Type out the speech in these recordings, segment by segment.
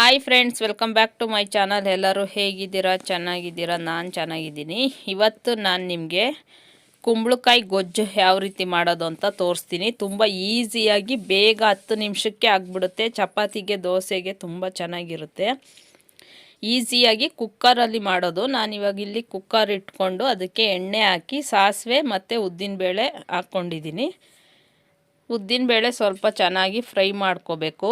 Hi friends welcome back to my channel ಎಲ್ಲರೂ ಹೇಗಿದ್ದೀರಾ? ಚೆನ್ನಾಗಿದ್ದೀರಾ? ನಾನು ಚೆನ್ನಾಗಿದ್ದೀನಿ. ಇವತ್ತು ನಾನು ನಿಮಗೆ ಕುಂಬಳಕಾಯಿ ಗೊಜ್ಜು ಯಾವ ರೀತಿ ಮಾಡೋದು ಅಂತ ತೋರಿಸ್ತೀನಿ. ತುಂಬ ಈಸಿಯಾಗಿ ಬೇಗ ಹತ್ತು ನಿಮಿಷಕ್ಕೆ ಆಗಿಬಿಡುತ್ತೆ. ಚಪಾತಿಗೆ, ದೋಸೆಗೆ ತುಂಬ ಚೆನ್ನಾಗಿರುತ್ತೆ. ಈಸಿಯಾಗಿ ಕುಕ್ಕರಲ್ಲಿ ಮಾಡೋದು. ನಾನು ಇವಾಗ ಇಲ್ಲಿ ಕುಕ್ಕರ್ ಇಟ್ಕೊಂಡು ಅದಕ್ಕೆ ಎಣ್ಣೆ ಹಾಕಿ, ಸಾಸಿವೆ ಮತ್ತು ಉದ್ದಿನಬೇಳೆ ಹಾಕ್ಕೊಂಡಿದ್ದೀನಿ ಉದ್ದಿನಬೇಳೆ ಸ್ವಲ್ಪ ಚೆನ್ನಾಗಿ ಫ್ರೈ ಮಾಡ್ಕೋಬೇಕು.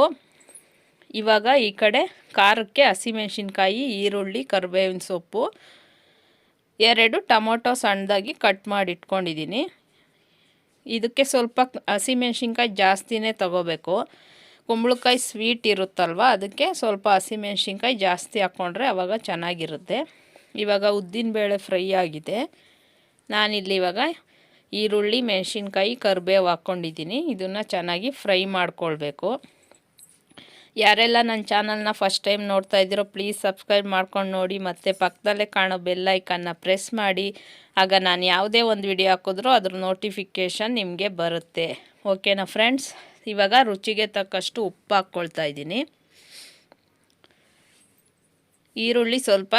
ಇವಾಗ ಈ ಕಡೆ ಖಾರಕ್ಕೆ ಹಸಿಮೆಣ್ಸಿನ್ಕಾಯಿ ಈರುಳ್ಳಿ, ಕರಿಬೇವಿನ ಸೊಪ್ಪು, ಎರಡು ಟೊಮೊಟೊ ಸಣ್ಣದಾಗಿ ಕಟ್ ಮಾಡಿ ಇಟ್ಕೊಂಡಿದ್ದೀನಿ ಇದಕ್ಕೆ ಸ್ವಲ್ಪ ಹಸಿಮೆಣ್ಸಿನ್ಕಾಯಿ ಜಾಸ್ತಿನೇ ತಗೋಬೇಕು. ಕುಂಬಳಕಾಯಿ ಸ್ವೀಟ್ ಇರುತ್ತಲ್ವ, ಅದಕ್ಕೆ ಸ್ವಲ್ಪ ಹಸಿಮೆಣ್ಸಿನ್ಕಾಯಿ ಜಾಸ್ತಿ ಹಾಕ್ಕೊಂಡ್ರೆ ಆವಾಗ ಚೆನ್ನಾಗಿರುತ್ತೆ. ಇವಾಗ ಉದ್ದಿನಬೇಳೆ ಫ್ರೈ ಆಗಿದೆ. ನಾನಿಲ್ಲಿ ಇವಾಗ ಈರುಳ್ಳಿ, ಮೆಣಸಿನ್ಕಾಯಿ, ಕರಿಬೇವು ಹಾಕ್ಕೊಂಡಿದ್ದೀನಿ ಇದನ್ನು ಚೆನ್ನಾಗಿ ಫ್ರೈ ಮಾಡ್ಕೊಳ್ಬೇಕು. ಯಾರೆಲ್ಲ ನನ್ನ ಚಾನಲ್ನ ಫಸ್ಟ್ ಟೈಮ್ ನೋಡ್ತಾ ಇದ್ದೀರೋ ಪ್ಲೀಸ್ ಸಬ್ಸ್ಕ್ರೈಬ್ ಮಾಡ್ಕೊಂಡು ನೋಡಿ. ಮತ್ತು ಪಕ್ಕದಲ್ಲೇ ಕಾಣೋ ಬೆಲ್ಲೈಕನ್ನ ಪ್ರೆಸ್ ಮಾಡಿ. ಆಗ ನಾನು ಯಾವುದೇ ಒಂದು ವಿಡಿಯೋ ಹಾಕಿದ್ರೂ ಅದ್ರ ನೋಟಿಫಿಕೇಷನ್ ನಿಮಗೆ ಬರುತ್ತೆ. ಓಕೆನಾ ಫ್ರೆಂಡ್ಸ್? ಇವಾಗ ರುಚಿಗೆ ತಕ್ಕಷ್ಟು ಉಪ್ಪು ಹಾಕ್ಕೊಳ್ತಾ ಇದ್ದೀನಿ. ಈರುಳ್ಳಿ ಸ್ವಲ್ಪ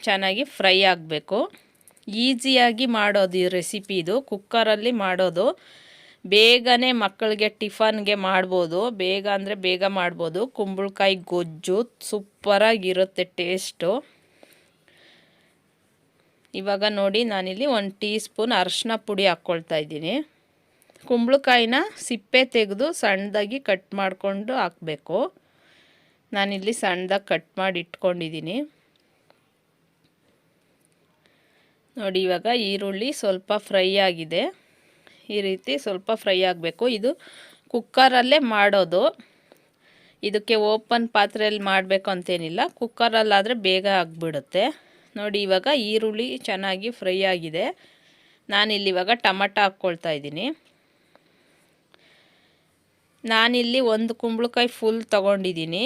ಚೆನ್ನಾಗಿ ಫ್ರೈ ಆಗಬೇಕು. ಈಸಿಯಾಗಿ ಮಾಡೋದು ಈ ರೆಸಿಪಿ ಇದು. ಕುಕ್ಕರಲ್ಲಿ ಮಾಡೋದು ಬೇಗನೆ ಮಕ್ಕಳಿಗೆ ಟಿಫನ್ಗೆ ಮಾಡ್ಬೋದು. ಬೇಗ ಅಂದರೆ ಬೇಗ ಮಾಡ್ಬೋದು. ಕುಂಬಳಕಾಯಿ ಗೊಜ್ಜು ಸೂಪರಾಗಿರುತ್ತೆ ಟೇಸ್ಟು. ಇವಾಗ ನೋಡಿ, ನಾನಿಲ್ಲಿ ಒಂದು ಟೀ ಸ್ಪೂನ್ ಅರಶಿನ ಪುಡಿ ಹಾಕ್ಕೊಳ್ತಾ ಇದ್ದೀನಿ. ಕುಂಬಳಕಾಯಿನ ಸಿಪ್ಪೆ ತೆಗೆದು ಸಣ್ಣದಾಗಿ ಕಟ್ ಮಾಡಿಕೊಂಡು ಹಾಕಬೇಕು. ನಾನಿಲ್ಲಿ ಸಣ್ಣದಾಗಿ ಕಟ್ ಮಾಡಿ ಇಟ್ಕೊಂಡಿದ್ದೀನಿ. ನೋಡಿ, ಇವಾಗ ಈರುಳ್ಳಿ ಸ್ವಲ್ಪ ಫ್ರೈ ಆಗಿದೆ. ಈ ರೀತಿ ಸ್ವಲ್ಪ ಫ್ರೈ ಆಗಬೇಕು. ಇದು ಕುಕ್ಕರಲ್ಲೇ ಮಾಡೋದು. ಇದಕ್ಕೆ ಓಪನ್ ಪಾತ್ರೆಯಲ್ಲಿ ಮಾಡಬೇಕು ಅಂತೇನಿಲ್ಲ. ಕುಕ್ಕರಲ್ಲಾದರೆ ಬೇಗ ಆಗಿಬಿಡುತ್ತೆ. ನೋಡಿ, ಇವಾಗ ಈರುಳ್ಳಿ ಚೆನ್ನಾಗಿ ಫ್ರೈ ಆಗಿದೆ. ನಾನಿಲ್ಲಿ ಇವಾಗ ಟಮಟ ಹಾಕ್ಕೊಳ್ತಾ ಇದ್ದೀನಿ. ನಾನಿಲ್ಲಿ ಒಂದು ಕುಂಬಳಕಾಯಿ ಫುಲ್ ತೊಗೊಂಡಿದ್ದೀನಿ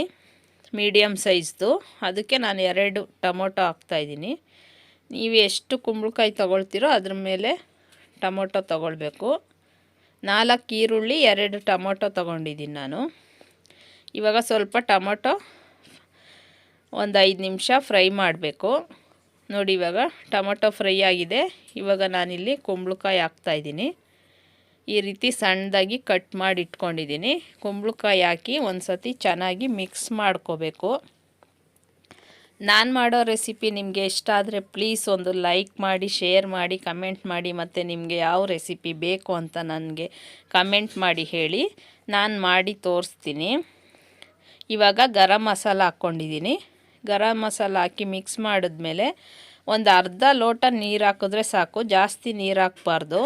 ಮೀಡಿಯಮ್ ಸೈಜ್ದು. ಅದಕ್ಕೆ ನಾನು ಎರಡು ಟೊಮೊಟೊ ಹಾಕ್ತಾಯಿದ್ದೀನಿ ನೀವು ಎಷ್ಟು ಕುಂಬಳಕಾಯಿ ತೊಗೊಳ್ತೀರೋ ಅದ್ರ ಮೇಲೆ ಟೊಮೊಟೊ ತೊಗೊಳ್ಬೇಕು. ನಾಲ್ಕು ಈರುಳ್ಳಿ, ಎರಡು ಟೊಮೊಟೊ ತೊಗೊಂಡಿದ್ದೀನಿ ನಾನು. ಇವಾಗ ಸ್ವಲ್ಪ ಟೊಮೊಟೊ ಒಂದು ಐದು ನಿಮಿಷ ಫ್ರೈ ಮಾಡಬೇಕು. ನೋಡಿ ಇವಾಗ ಟೊಮೊಟೊ ಫ್ರೈ ಆಗಿದೆ. ಇವಾಗ ನಾನಿಲ್ಲಿ ಕುಂಬಳಕಾಯಿ ಹಾಕ್ತಾಯಿದ್ದೀನಿ ಈ ರೀತಿ ಸಣ್ಣದಾಗಿ ಕಟ್ ಮಾಡಿ ಇಟ್ಕೊಂಡಿದ್ದೀನಿ ಕುಂಬಳಕಾಯಿ ಹಾಕಿ ಒಂದು ಸತಿ ಚೆನ್ನಾಗಿ ಮಿಕ್ಸ್ ಮಾಡ್ಕೋಬೇಕು. ನಾನು ಮಾಡೋ ರೆಸಿಪಿ ನಿಮಗೆ ಇಷ್ಟ ಆದರೆ ಪ್ಲೀಸ್ ಒಂದು ಲೈಕ್ ಮಾಡಿ ಶೇರ್ ಮಾಡಿ ಕಮೆಂಟ್ ಮಾಡಿ ಮತ್ತು ನಿಮಗೆ ಯಾವ ರೆಸಿಪಿ ಬೇಕು ಅಂತ ನನಗೆ ಕಮೆಂಟ್ ಮಾಡಿ ಹೇಳಿ. ನಾನು ಮಾಡಿ ತೋರಿಸ್ತೀನಿ. ಇವಾಗ ಗರಂ ಮಸಾಲ ಹಾಕ್ಕೊಂಡಿದ್ದೀನಿ ಗರಂ ಮಸಾಲ ಹಾಕಿ ಮಿಕ್ಸ್ ಮಾಡಿದ್ಮೇಲೆ ಒಂದು ಅರ್ಧ ಲೋಟ ನೀರು ಹಾಕಿದ್ರೆ ಸಾಕು. ಜಾಸ್ತಿ ನೀರು ಹಾಕ್ಬಾರ್ದು.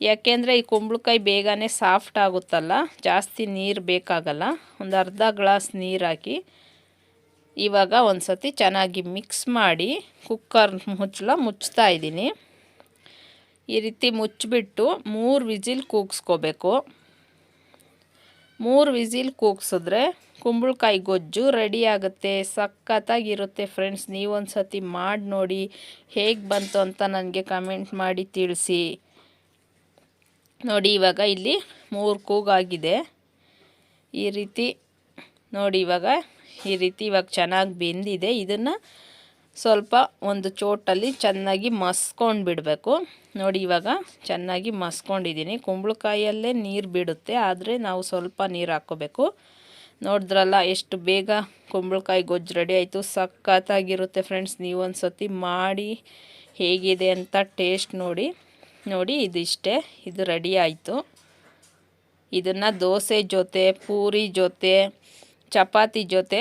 ಯಾಕೆಂದರೆ ಈ ಕುಂಬಳಕಾಯಿ ಬೇಗನೆ ಸಾಫ್ಟ್ ಆಗುತ್ತಲ್ಲ, ಜಾಸ್ತಿ ನೀರು ಬೇಕಾಗಲ್ಲ. ಒಂದು ಅರ್ಧ ಗ್ಲಾಸ್ ನೀರು ಹಾಕಿ ಇವಾಗ ಒಂದು ಸತಿ ಚೆನ್ನಾಗಿ ಮಿಕ್ಸ್ ಮಾಡಿ ಕುಕ್ಕರ್ ಮುಚ್ಚಲ ಮುಚ್ತಾ ಇದ್ದೀನಿ. ಈ ರೀತಿ ಮುಚ್ಚಿಬಿಟ್ಟು ಮೂರು ವಿಸಿಲ್ ಕೂಗಿಸ್ಕೋಬೇಕು. ಮೂರು ವಿಸಿಲ್ ಕೂಗಿಸಿದ್ರೆ ಕುಂಬಳಕಾಯಿ ಗೊಜ್ಜು ರೆಡಿ ಆಗುತ್ತೆ, ಸಖತ್ತಾಗಿರುತ್ತೆ ಫ್ರೆಂಡ್ಸ್. ನೀವೊಂದು ಸತಿ ಮಾಡಿ ನೋಡಿ ಹೇಗೆ ಬಂತು ಅಂತ ನನಗೆ ಕಮೆಂಟ್ ಮಾಡಿ ತಿಳಿಸಿ. ನೋಡಿ, ಇವಾಗ ಇಲ್ಲಿ ಮೂರು ಕೂಗಾಗಿದೆ. ಈ ರೀತಿ ನೋಡಿ, ಇವಾಗ ಈ ರೀತಿ ಇವಾಗ ಚೆನ್ನಾಗಿ ಬೆಂದಿದೆ. ಇದನ್ನು ಸ್ವಲ್ಪ ಒಂದು ಚೋಟಲ್ಲಿ ಚೆನ್ನಾಗಿ ಮಸ್ಕೊಂಡು ಬಿಡಬೇಕು. ನೋಡಿ ಇವಾಗ ಚೆನ್ನಾಗಿ ಮಸ್ಕೊಂಡಿದ್ದೀನಿ. ಕುಂಬಳಕಾಯಲ್ಲೇ ನೀರು ಬಿಡುತ್ತೆ, ಆದರೆ ನಾವು ಸ್ವಲ್ಪ ನೀರು ಹಾಕ್ಕೋಬೇಕು. ನೋಡಿದ್ರಲ್ಲ ಎಷ್ಟು ಬೇಗ ಕುಂಬಳಕಾಯಿ ಗೊಜ್ಜು ರೆಡಿ ಆಯಿತು. ಸಖತ್ತಾಗಿರುತ್ತೆ ಫ್ರೆಂಡ್ಸ್ ನೀವು ಒಂದು ಸತಿ ಮಾಡಿ ಹೇಗಿದೆ ಅಂತ ಟೇಸ್ಟ್ ನೋಡಿ. ನೋಡಿ ಇದಿಷ್ಟೇ, ಇದು ರೆಡಿ ಆಯಿತು. ಇದನ್ನು ದೋಸೆ ಜೊತೆ, ಪೂರಿ ಜೊತೆ ಚಪಾತಿ ಜೊತೆ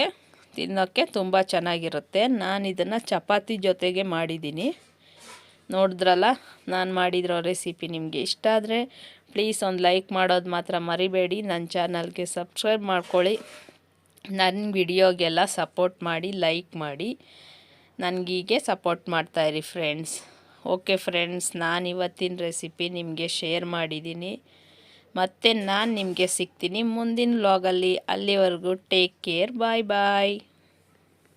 ತಿನ್ನೋಕ್ಕೆ ತುಂಬ ಚೆನ್ನಾಗಿರುತ್ತೆ. ನಾನು ಇದನ್ನು ಚಪಾತಿ ಜೊತೆಗೆ ಮಾಡಿದ್ದೀನಿ. ನೋಡಿದ್ರಲ್ಲ, ನಾನು ಮಾಡಿದ್ರೋ ರೆಸಿಪಿ ನಿಮಗೆ ಇಷ್ಟ ಆದರೆ ಪ್ಲೀಸ್ ಒಂದು ಲೈಕ್ ಮಾಡೋದು ಮಾತ್ರ ಮರಿಬೇಡಿ. ನನ್ನ ಚಾನಲ್ಗೆ ಸಬ್ಸ್ಕ್ರೈಬ್ ಮಾಡ್ಕೊಳ್ಳಿ. ನನ್ನ ವಿಡಿಯೋಗೆಲ್ಲ ಸಪೋರ್ಟ್ ಮಾಡಿ, ಲೈಕ್ ಮಾಡಿ. ನನಗೀಗೆ ಸಪೋರ್ಟ್ ಮಾಡ್ತಾಯಿರಿ ಫ್ರೆಂಡ್ಸ್. ಓಕೆ ಫ್ರೆಂಡ್ಸ್, ನಾನು ಇವತ್ತಿನ ರೆಸಿಪಿ ನಿಮಗೆ ಶೇರ್ ಮಾಡಿದ್ದೀನಿ. ಮತ್ತು ನಾನು ನಿಮಗೆ ಸಿಗ್ತೀನಿ ಮುಂದಿನ ವ್ಲಾಗಲ್ಲಿ ಅಲ್ಲಿವರೆಗೂ ಟೇಕ್ ಕೇರ್ ಬಾಯ್ ಬಾಯ್